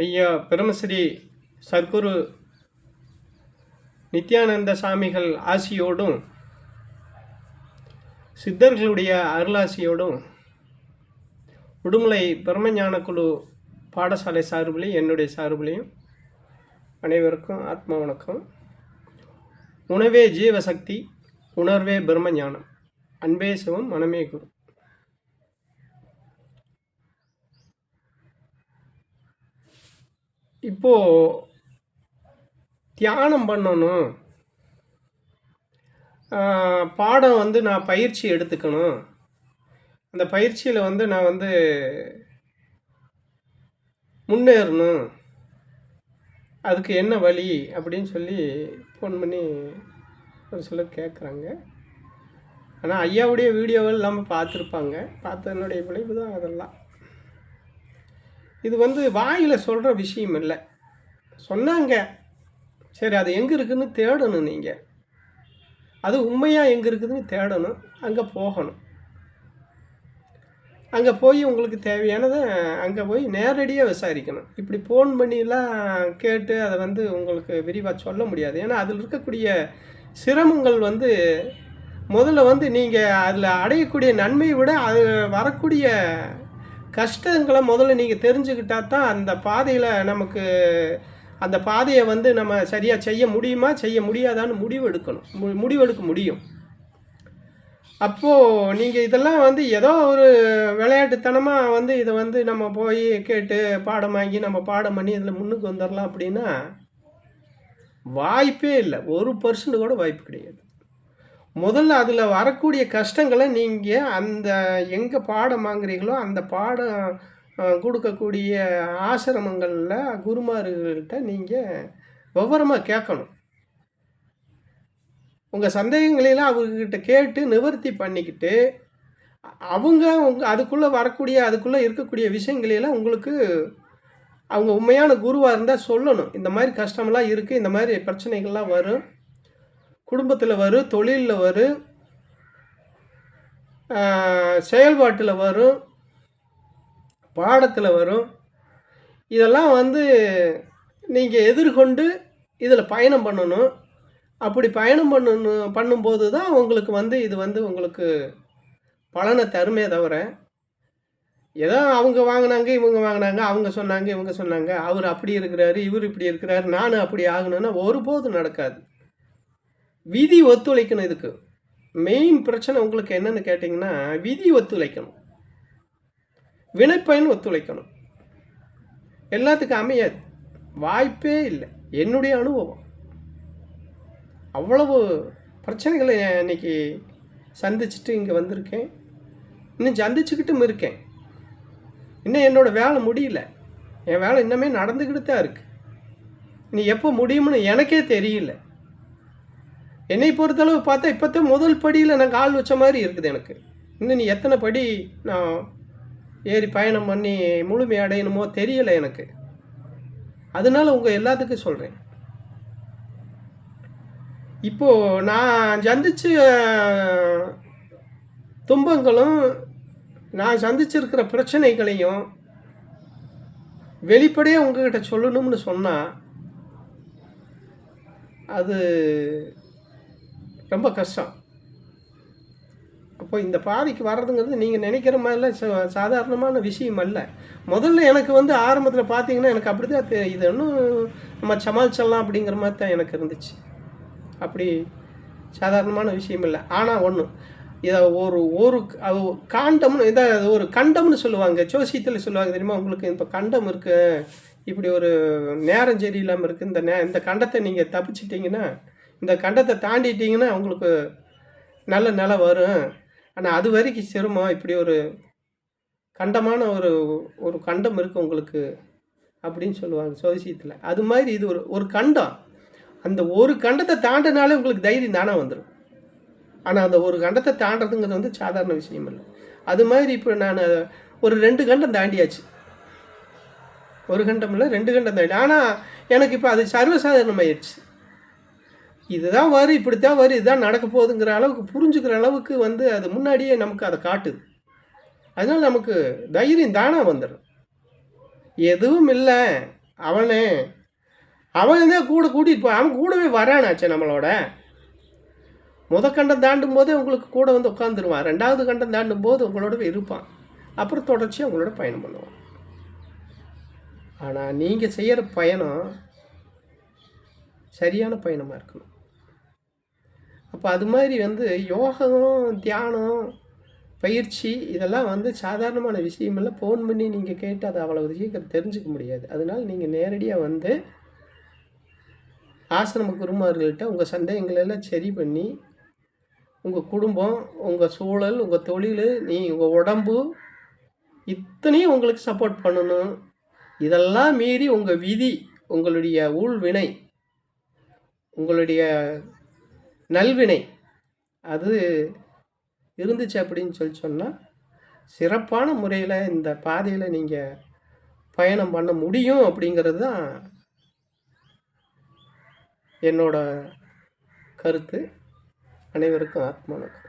ஐயா பிரமஸ்ரீ சர்க்குரு நித்யானந்த சாமிகள் ஆசியோடும் சித்தர்களுடைய அருளாசியோடும் உடுமலை பிரம்மஞான குழு பாடசாலை சார்பிலையும் என்னுடைய சார்பிலையும் அனைவருக்கும் ஆத்ம வணக்கம். உணவே ஜீவசக்தி உணர்வே பிரம்மஞானம். அன்பே சிவம் மனமே குரு. இப்போது தியானம் பண்ணணும். பாடம் வந்து நான் பயிற்சி எடுத்துக்கணும். அந்த பயிற்சியில் வந்து நான் வந்து முன்னேறணும். அதுக்கு என்ன வழி அப்படின்னு சொல்லி ஃபோன் பண்ணி ஒரு சிலர் கேட்குறாங்க ஆனால் ஐயாவுடைய வீடியோவெல்லாம் பார்த்துருப்பாங்க. பார்த்துருப்பாங்க பார்த்ததனுடைய விளைவு தான் அதெல்லாம். இது வந்து வாயில் சொல்கிற விஷயம் இல்லை. சொன்னாங்க. சரி அது எங்கே இருக்குதுன்னு தேடணும் நீங்கள் அது உண்மையாக எங்கே இருக்குதுன்னு தேடணும். அங்கே போகணும். அங்கே போய் உங்களுக்கு தேவையானதை அங்கே போய் நேரடியாக விசாரிக்கணும். இப்படி ஃபோன் பண்ணிலாம் கேட்டு அதை வந்து உங்களுக்கு விரிவாக சொல்ல முடியாது. ஏன்னா அதில் இருக்கக்கூடிய சிரமங்கள் வந்து முதல்ல வந்து நீங்கள் அதில் அடையக்கூடிய நன்மையை விட அது வரக்கூடிய கஷ்டங்களை முதல்ல நீங்கள் தெரிஞ்சுக்கிட்டா தான் அந்த பாதையில் நமக்கு அந்த பாதையை வந்து நம்ம சரியாக செய்ய முடியுமா செய்ய முடியாதான்னு முடிவு எடுக்கணும். மு- முடிவெடுக்க முடியும். அப்போது நீங்கள் இதெல்லாம் வந்து ஏதோ ஒரு விளையாட்டுத்தனமாக வந்து இதை வந்து நம்ம போய் கேட்டு பாடம் வாங்கி நம்ம பாடம் பண்ணி இதில் முன்னுக்கு வந்துடலாம் அப்படின்னா வாய்ப்பே இல்லை. ஒரு பர்சன்ட் கூட வாய்ப்பு கிடையாது. முதல்ல அதில் வரக்கூடிய கஷ்டங்களை நீங்கள் அந்த எங்கே பாடம் வாங்குறீங்களோ அந்த பாடம் கொடுக்கக்கூடிய ஆசிரமங்களில் குருமார்கள்கிட்ட நீங்கள் விவரமாக கேட்கணும். உங்கள் சந்தேகங்களெல்லாம் அவர்கிட்ட கேட்டு நிவர்த்தி பண்ணிக்கிட்டு அவங்க உங்க அதுக்குள்ளே வரக்கூடிய அதுக்குள்ளே இருக்கக்கூடிய விஷயங்களையெல்லாம் உங்களுக்கு அவங்க உண்மையான குருவாக இருந்தால் சொல்லணும். இந்த மாதிரி கஷ்டமெல்லாம் இருக்குது இந்த மாதிரி பிரச்சனைகள்லாம் வரும். குடும்பத்தில் வரும் தொழிலில் வரும் செயல்பாட்டில் வரும் பாடத்தில் வரும் இதெல்லாம் வந்து நீங்கள் எதிர்கொண்டு இதில் பயணம் பண்ணணும். அப்படி பயணம் பண்ணணும் பண்ணும்போது தான் உங்களுக்கு வந்து இது வந்து உங்களுக்கு பலனை தருமே தவிர ஏதோ அவங்க வாங்கினாங்க இவங்க வாங்கினாங்க அவங்க சொன்னாங்க இவங்க சொன்னாங்க அவர் அப்படி இருக்கிறாரு இவர் இப்படி இருக்கிறாரு நானும் அப்படி ஆகணும்னா ஒருபோதும் நடக்காது. விதி ஒத்துழைக்கணும் இதுக்கு. மெயின் பிரச்சனை உங்களுக்கு என்னன்னு கேட்டிங்கன்னா விதி ஒத்துழைக்கணும். வினைப்பயன் ஒத்துழைக்கணும். எல்லாத்துக்கும் அமையாது வாய்ப்பே இல்லை. என்னுடைய அனுபவம். அவ்வளவு பிரச்சனைகளை இன்னைக்கு சந்திச்சுட்டு இங்கே வந்திருக்கேன். இன்னும் சந்திச்சுக்கிட்டும் இருக்கேன். இன்னும் என்னோட வேலை முடியல. என் வேலை இன்னமே நடந்துக்கிட்டு தான் இருக்குது இனி எப்போ முடியும்னு எனக்கே தெரியல. என்னை பொறுத்தளவு பார்த்தா இப்போத்தான் முதல் படியில் நான் கால் வச்ச மாதிரி இருக்குது எனக்கு. இன்னும் நீ எத்தனை படி நான் ஏறி பயணம் பண்ணி முழுமை அடையணுமோ தெரியலை எனக்கு. அதனால உங்கள் எல்லாத்துக்கும் சொல்கிறேன் இப்போது நான் சந்திச்ச துன்பங்களும் நான் சந்திச்சிருக்கிற பிரச்சனைகளையும் வெளிப்படையாக உங்ககிட்ட சொல்லணும்னு சொன்னால் அது ரொம்ப கஷ்டம். அப்போ இந்த பாதைக்கு வர்றதுங்கிறது நீங்கள் நினைக்கிற மாதிரிலாம் சாதாரணமான விஷயம் அல்ல. முதல்ல எனக்கு வந்து ஆரம்பத்தில் பார்த்தீங்கன்னா எனக்கு அப்படி தான் இது இன்னும் நம்ம சமாளிச்சிடலாம் அப்படிங்கிற மாதிரி தான் எனக்கு இருந்துச்சு. அப்படி சாதாரணமான விஷயம் இல்லை. ஆனால் ஒன்று இதை ஒரு ஒரு காண்டம்னு இதை ஒரு கண்டம்னு சொல்லுவாங்க. ஜோசியத்தில் சொல்லுவாங்க தெரியுமா உங்களுக்கு? இப்போ கண்டம் இருக்குது இப்படி ஒரு நேரம் சரியில்லாமல் இருக்குது இந்த நே இந்த கண்டத்தை நீங்கள் தப்பிச்சிட்டிங்கன்னா இந்த கண்டத்தை தாண்டிட்டிங்கன்னா உங்களுக்கு நல்ல நிலை வரும். ஆனால் அது வரைக்கும் சிரமம். இப்படி ஒரு கண்டமான ஒரு ஒரு கண்டம் இருக்குது உங்களுக்கு அப்படின்னு சொல்லுவாங்க சோசியத்தில் அது மாதிரி இது ஒரு ஒரு கண்டம். அந்த ஒரு கண்டத்தை தாண்டினாலே உங்களுக்கு தைரியம் தானே வந்துடும் ஆனால் அந்த ஒரு கண்டத்தை தாண்டதுங்கிறது வந்து சாதாரண விஷயம் இல்லை. அது மாதிரி இப்போ நான் ஒரு ரெண்டு கண்டம் தாண்டியாச்சு. ஒரு கண்டம் இல்லை ரெண்டு கண்டம் தாண்டி. ஆனால் எனக்கு இப்போ அது சர்வசாதாரணமாயிடுச்சு இதுதான் வரும் இப்படித்தான் வரும் இதுதான் நடக்க போகுதுங்கிற அளவுக்கு புரிஞ்சுக்கிற அளவுக்கு வந்து அது முன்னாடியே நமக்கு அதை காட்டுது. அதனால் நமக்கு தைரியம் தானாக வந்துடும் எதுவும் இல்லை. அவனே அவன் தான் கூட கூட்டிகிட்டு போ அவன் கூடவே வரானாச்சே நம்மளோட. முத கண்டம் தாண்டும் போதே உங்களுக்கு கூட வந்து உட்காந்துருவான் ரெண்டாவது கண்டம் தாண்டும் போது உங்களோடவே இருப்பான். அப்புறம் தொடர்ச்சியாக உங்களோட பயணம் பண்ணுவான். ஆனால் நீங்கள் செய்கிற பயணம் சரியான பயணமாக இருக்கணும். அப்போ அது மாதிரி வந்து யோகம் தியானம் பயிற்சி இதெல்லாம் வந்து சாதாரணமான விஷயமெல்லாம் ஃபோன் பண்ணி நீங்கள் கேட்டு அதை அவ்வளவு சீக்கிரம் தெரிஞ்சுக்க முடியாது. அதனால் நீங்கள் நேரடியாக வந்து ஆசிரம குருமார்கள்ட்ட உங்கள் சந்தேகங்களை எல்லாம் சரி பண்ணி உங்கள் குடும்பம் உங்கள் சூழல் உங்கள் தொழில் நீ உங்கள் உடம்பு இத்தனையும் உங்களுக்கு சப்போர்ட் பண்ணணும். இதெல்லாம் மீறி உங்கள் விதி உங்களுடைய ஊழ்வினை உங்களுடைய நல்வினை. அது இருந்துச்சு அப்படின்னு சொல்லி சொன்னால் சிறப்பான முறையில் இந்த பாதையில் நீங்கள் பயணம் பண்ண முடியும் அப்படிங்கிறது தான் என்னோட கருத்து. அனைவருக்கும் ஆத்மனுக்கும்